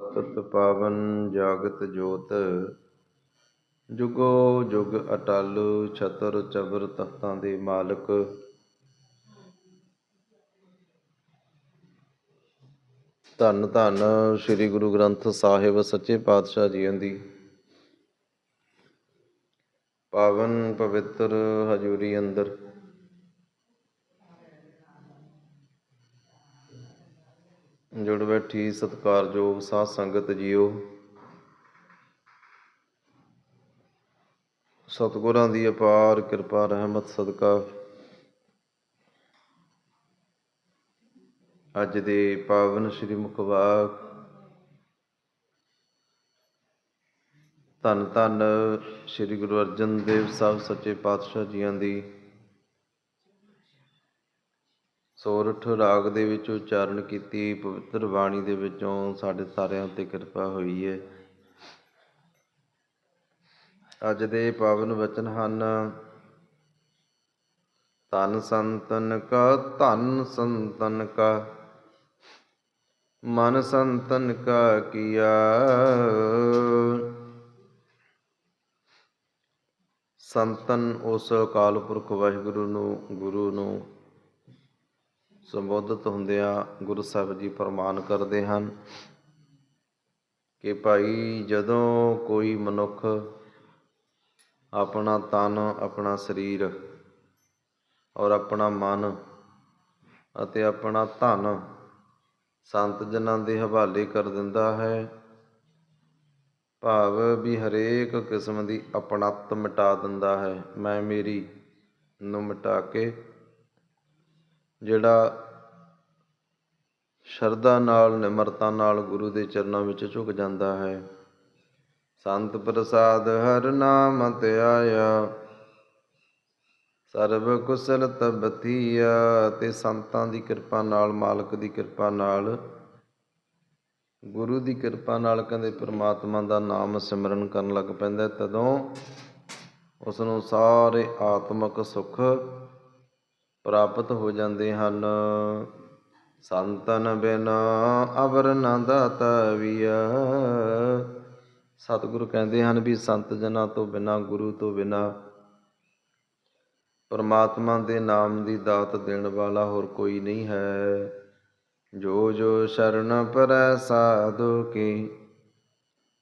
ਤਤ ਪਾਵਨ ਜਾਗਤ ਜੋਤ, ਜੁਗੋ ਜੁਗ ਅਟਲ ਛਤਰ ਚਬਰ ਤਖਤਾਂ ਦੇ ਮਾਲਕ। ਧੰਨ ਧੰਨ ਸ੍ਰੀ ਗੁਰੂ ਗ੍ਰੰਥ ਸਾਹਿਬ ਸੱਚੇ ਪਾਤਸ਼ਾਹ ਜੀਆਂ ਦੀ। ਪਾਵਨ ਪਵਿੱਤਰ ਹਜੂਰੀ ਅੰਦਰ ਜੁੜ ਬੈਠੀ ਸਤਿਕਾਰਯੋਗ ਸਾਧ ਸੰਗਤ ਜੀਓ। ਸਤਿਗੁਰਾਂ ਦੀ ਅਪਾਰ ਕਿਰਪਾ, ਰਹਿਮਤ, ਸਦਕਾ। ਅੱਜ ਦੇ ਪਾਵਨ ਸ੍ਰੀ ਮੁਖਵਾਕ ਧੰਨ ਧੰਨ ਸ੍ਰੀ ਗੁਰੂ ਅਰਜਨ ਦੇਵ ਸਾਹਿਬ ਸੱਚੇ ਪਾਤਸ਼ਾਹ ਜੀਆਂ ਦੀ ਸੋਰਠ ਰਾਗ ਦੇ ਵਿੱਚ ਉਚਾਰਨ ਕੀਤੀ, ਪਵਿੱਤਰ ਬਾਣੀ ਦੇ ਵਿੱਚੋਂ ਸਾਡੇ ਸਾਰਿਆਂ ਉੱਤੇ ਕਿਰਪਾ ਹੋਈ ਹੈ ਅੱਜ ਦੇ ਪਾਵਨ ਵਚਨ ਹਨ, ਧੰਨ ਸੰਤਨ ਕਾ, ਧਨ ਸੰਤਨ ਕਾ, ਮਨ ਸੰਤਨ ਕਾ ਕੀਆ। ਸੰਤਨ ਉਸ ਅਕਾਲ ਪੁਰਖ ਵਾਹਿਗੁਰੂ ਨੂੰ, ਗੁਰੂ ਨੂੰ ਸੰਬੋਧਿਤ ਹੁੰਦਿਆਂ ਗੁਰੂ ਸਾਹਿਬ ਜੀ ਫਰਮਾਨ ਕਰਦੇ ਹਨ ਕਿ ਭਾਈ ਜਦੋਂ ਕੋਈ ਮਨੁੱਖ ਆਪਣਾ ਤਨ, ਆਪਣਾ ਸਰੀਰ ਔਰ ਆਪਣਾ ਮਨ ਅਤੇ ਆਪਣਾ ਧਨ ਸੰਤ ਜਨਾਂ ਦੇ ਹਵਾਲੇ ਕਰ ਦਿੰਦਾ ਹੈ, ਭਾਵ ਵੀ ਹਰੇਕ ਕਿਸਮ ਦੀ ਆਪਣਤ ਮਿਟਾ ਦਿੰਦਾ ਹੈ, ਮੈਂ ਮੇਰੀ ਨੂੰ ਮਿਟਾ ਕੇ ਜਿਹੜਾ ਸ਼ਰਧਾ ਨਾਲ, ਨਿਮਰਤਾ ਨਾਲ ਗੁਰੂ ਦੇ ਚਰਨਾਂ ਵਿੱਚ ਝੁਕ ਜਾਂਦਾ ਹੈ। ਸੰਤ ਪ੍ਰਸਾਦ ਹਰ ਨਾਮ ਤੇ ਆਇਆ, ਸਰਬ ਕੁਸਲ ਤਬਤੀਆ ਤੇ ਸੰਤਾਂ ਦੀ ਕਿਰਪਾ ਨਾਲ, ਮਾਲਕ ਦੀ ਕਿਰਪਾ ਨਾਲ, ਗੁਰੂ ਦੀ ਕਿਰਪਾ ਨਾਲ ਕਹਿੰਦੇ ਪ੍ਰਮਾਤਮਾ ਦਾ ਨਾਮ ਸਿਮਰਨ ਕਰਨ ਲੱਗ ਪੈਂਦਾ ਤਦੋਂ ਉਸ ਨੂੰ ਸਾਰੇ ਆਤਮਿਕ ਸੁੱਖ ਪ੍ਰਾਪਤ ਹੋ ਜਾਂਦੇ ਹਨ। ਸੰਤਨ ਬਿਨ ਅਵਰ ਨਾ ਦਾਤਾ ਸਤਿਗੁਰੂ ਕਹਿੰਦੇ ਹਨ ਵੀ ਸੰਤ ਜਨਾਂ ਤੋਂ ਬਿਨਾ, ਗੁਰੂ ਤੋਂ ਬਿਨਾ ਪਰਮਾਤਮਾ ਦੇ ਨਾਮ ਦੀ ਦਾਤ ਦੇਣ ਵਾਲਾ ਹੋਰ ਕੋਈ ਨਹੀਂ ਹੈ। ਜੋ ਜੋ ਸ਼ਰਨ ਪਰੈ ਸਾਧੂ ਕੀ,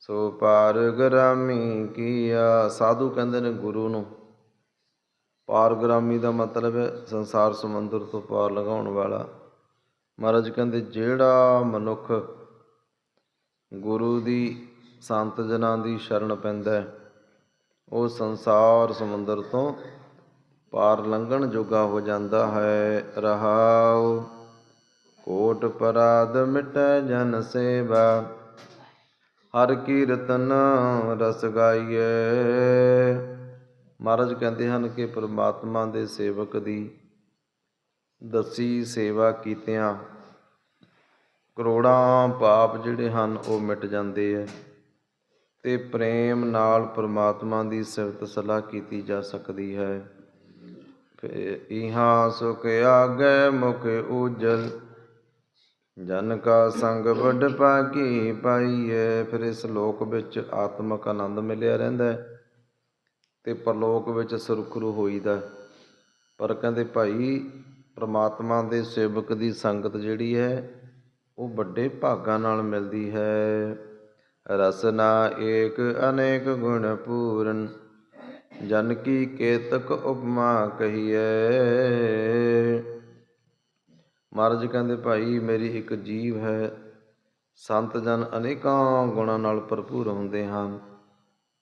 ਸੋ ਪਾਰ ਗ੍ਰਾਮੀ ਕੀਆ। ਸਾਧੂ ਕਹਿੰਦੇ ਨੇ ਗੁਰੂ ਨੂੰ ਪਾਰਗ੍ਰਾਮੀ ਦਾ ਮਤਲਬ ਹੈ ਸੰਸਾਰ ਸਮੁੰਦਰ ਤੋਂ ਪਾਰ ਲਗਾਉਣ ਵਾਲਾ। ਮਹਾਰਾਜ ਕਹਿੰਦੇ ਜਿਹੜਾ ਮਨੁੱਖ ਗੁਰੂ ਦੀ ਸੰਤ ਜਨਾਂ ਦੀ ਸ਼ਰਨ ਪੈਂਦਾ ਹੈ, ਉਹ ਸੰਸਾਰ ਸਮੁੰਦਰ ਤੋਂ ਪਾਰ ਲੰਘਣ ਜੋਗਾ ਹੋ ਜਾਂਦਾ ਹੈ। ਰਹਾਉ ਕੋਟ ਪਰਾਦ ਮਿਟੈ ਜਨ ਸੇਵਾ ਹਰ ਕੀਰਤਨ ਰਸ ਗਾਈਏ ਮਹਾਰਾਜ ਕਹਿੰਦੇ ਹਨ ਕਿ ਪ੍ਰਮਾਤਮਾ ਦੇ ਸੇਵਕ ਦੀ ਦਸੀ ਸੇਵਾ ਕੀਤਿਆਂ ਕਰੋੜਾਂ ਪਾਪ ਜਿਹੜੇ ਹਨ ਉਹ ਮਿਟ ਜਾਂਦੇ ਐ ਤੇ ਪ੍ਰੇਮ ਨਾਲ ਪ੍ਰਮਾਤਮਾ ਦੀ ਸਿਫਤ ਸਲਾਹ ਕੀਤੀ ਜਾ ਸਕਦੀ ਹੈ। ਫੇ ਇਹਾਂ ਸੁਖ ਆਗੇ ਮੁਖ ਉਜਲ, ਜਨ ਕਾ ਸੰਗ ਵੱਡ ਪਾਕੀ ਪਾਈਏ ਫਿਰ ਇਸ ਲੋਕ ਵਿੱਚ ਆਤਮਿਕ ਆਨੰਦ ਮਿਲਿਆ ਰਹਿੰਦਾ ਹੈ ਤੇ ਪਰਲੋਕ ਵਿੱਚ ਸੁਰਖਰੂ ਹੋਈਦਾ। ਪਰ ਕਹਿੰਦੇ ਭਾਈ, ਪ੍ਰਮਾਤਮਾ ਦੇ ਸੇਵਕ ਦੀ ਸੰਗਤ ਜਿਹੜੀ ਹੈ, ਉਹ ਵੱਡੇ ਭਾਗਾਂ ਨਾਲ ਮਿਲਦੀ ਹੈ। ਰਸਨਾ ਏਕ ਅਨੇਕ ਗੁਣ ਪੂਰਨ, ਜਨ ਕੀ ਕੇਤਕ ਉਪਮਾ ਕਹੀਏ ਮਹਾਰਾਜ ਕਹਿੰਦੇ ਭਾਈ, ਮੇਰੀ ਇੱਕ ਜੀਵ ਹੈ, ਸੰਤ ਜਨ ਅਨੇਕਾਂ ਗੁਣਾਂ ਨਾਲ ਭਰਪੂਰ ਹੁੰਦੇ ਹਨ।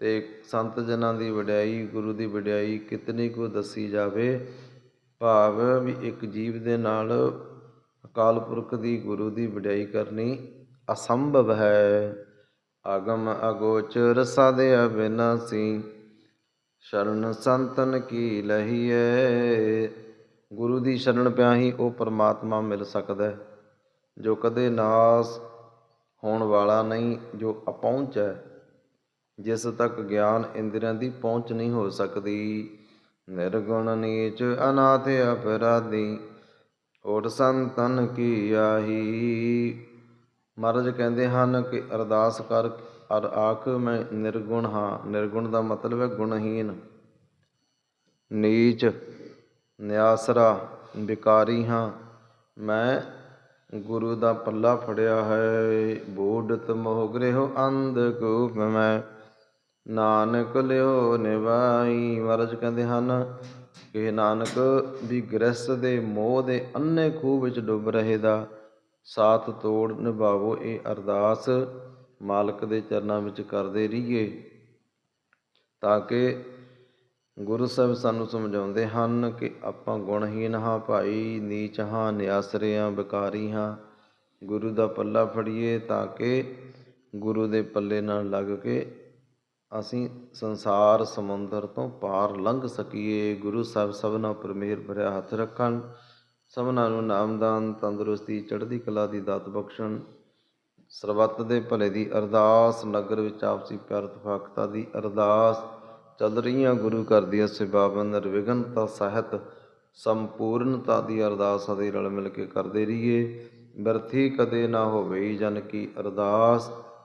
ਤੇ ਸੰਤ ਜਨਾਂ ਦੀ ਵਡਿਆਈ, ਗੁਰੂ ਦੀ ਵਡਿਆਈ ਕਿਤਨੀ ਕੋ ਦੱਸੀ ਜਾਵੇ, ਭਾਵ ਵੀ ਇੱਕ ਜੀਵ ਦੇ ਨਾਲ ਅਕਾਲ ਪੁਰਖ ਦੀ ਗੁਰੂ ਦੀ ਵਡਿਆਈ ਕਰਨੀ ਅਸੰਭਵ ਹੈ। ਆਗਮ ਅਗੋਚਰ ਸਾਦੇ ਅਬਿਨਾਸੀ ਸ਼ਰਨ ਸੰਤਨ ਕੀ ਲਹੀਏ ਗੁਰੂ ਦੀ ਸ਼ਰਨ ਪਿਆ ਹੀ ਉਹ ਪਰਮਾਤਮਾ ਮਿਲ ਸਕਦਾ ਜੋ ਕਦੇ ਨਾਸ ਹੋਣ ਵਾਲਾ ਨਹੀਂ, ਜੋ ਅਪਹੁੰਚ ਹੈ। ਜਿਸ ਤੱਕ ਗਿਆਨ ਇੰਦਰੀਆਂ ਦੀ ਪਹੁੰਚ ਨਹੀਂ ਹੋ ਸਕਦੀ। ਨਿਰਗੁਣ ਨੀਚ ਅਨਾਥ ਅਪਰਾਧੀ ਓਟ ਸੰਤਨ ਕੀ ਆਹੀ? ਮਹਾਰਾਜ ਕਹਿੰਦੇ ਹਨ ਕਿ ਅਰਦਾਸ ਕਰ, ਅਰ ਆਖ ਮੈਂ ਨਿਰਗੁਣ ਹਾਂ। ਨਿਰਗੁਣ ਦਾ ਮਤਲਬ ਹੈ ਗੁਣਹੀਨ। ਨੀਚ, ਨਿਆਸਰਾ, ਵਿਕਾਰੀ ਹਾਂ। ਮੈਂ ਗੁਰੂ ਦਾ ਪੱਲਾ ਫੜਿਆ ਹੈ। ਬੋਡਤ ਮੋਹ ਗ੍ਰਹਿ ਅੰਧ ਕੂਪ ਮੈਂ। ਨਾਨਕ ਲਿਓ ਨਿਵਾਈ। ਮਹਾਰਾਜ ਕਹਿੰਦੇ ਹਨ ਕਿ ਨਾਨਕ ਵੀ ਗ੍ਰਸਤ ਦੇ ਮੋਹ ਦੇ ਅੰਨੇ ਖੂਹ ਵਿੱਚ ਡੁੱਬ ਰਹੇ ਦਾ ਸਾਥ ਤੋੜ ਨਿਭਾਵੋ, ਇਹ ਅਰਦਾਸ ਮਾਲਕ ਦੇ ਚਰਨਾਂ ਵਿੱਚ ਕਰਦੇ ਰਹੀਏ। ਤਾਂ ਕਿ ਗੁਰੂ ਸਾਹਿਬ ਸਾਨੂੰ ਸਮਝਾਉਂਦੇ ਹਨ ਕਿ ਆਪਾਂ ਗੁਣਹੀਨ ਹਾਂ ਭਾਈ, ਨੀਚ ਹਾਂ, ਨਿਆਸਰੇ ਹਾਂ ਵਿਕਾਰੀ ਹਾਂ। ਗੁਰੂ ਦਾ ਪੱਲਾ ਫੜੀਏ ਤਾਂ ਕਿ ਗੁਰੂ ਦੇ ਪੱਲੇ ਨਾਲ ਲੱਗ ਕੇ ਅਸੀਂ ਸੰਸਾਰ ਸਮੁੰਦਰ ਤੋਂ ਪਾਰ ਲੰਘ ਸਕੀਏ। ਗੁਰੂ ਸਾਹਿਬ ਸਭਨਾ ਉੱਪਰ ਮਿਹਰ ਭਰਿਆ ਹੱਥ ਰੱਖਣ। ਸਭਨਾਂ ਨੂੰ ਨਾਮਦਾਨ, ਤੰਦਰੁਸਤੀ, ਚੜ੍ਹਦੀ ਕਲਾ ਦੀ ਦਾਤ ਬਖਸ਼ਣ। ਸਰਬੱਤ ਦੇ ਭਲੇ ਦੀ ਅਰਦਾਸ, ਨਗਰ ਵਿੱਚ ਆਪਸੀ ਪਿਆਰ, ਤਫਾਕਤਾ ਦੀ ਅਰਦਾਸ। ਚੱਲ ਰਹੀਆਂ ਗੁਰੂ ਘਰ ਦੀਆਂ ਸੇਵਾਵਾਂ ਨਿਰਵਿਘਨਤਾ ਸਹਿਤ ਸੰਪੂਰਨਤਾ ਦੀ ਅਰਦਾਸ ਅਤੇ ਰਲ ਮਿਲ ਕੇ ਕਰਦੇ ਰਹੀਏ। ਬਿਰਥੀ ਕਦੇ ਨਾ ਹੋਵੇ ਜਨ ਕੀ ਅਰਦਾਸ।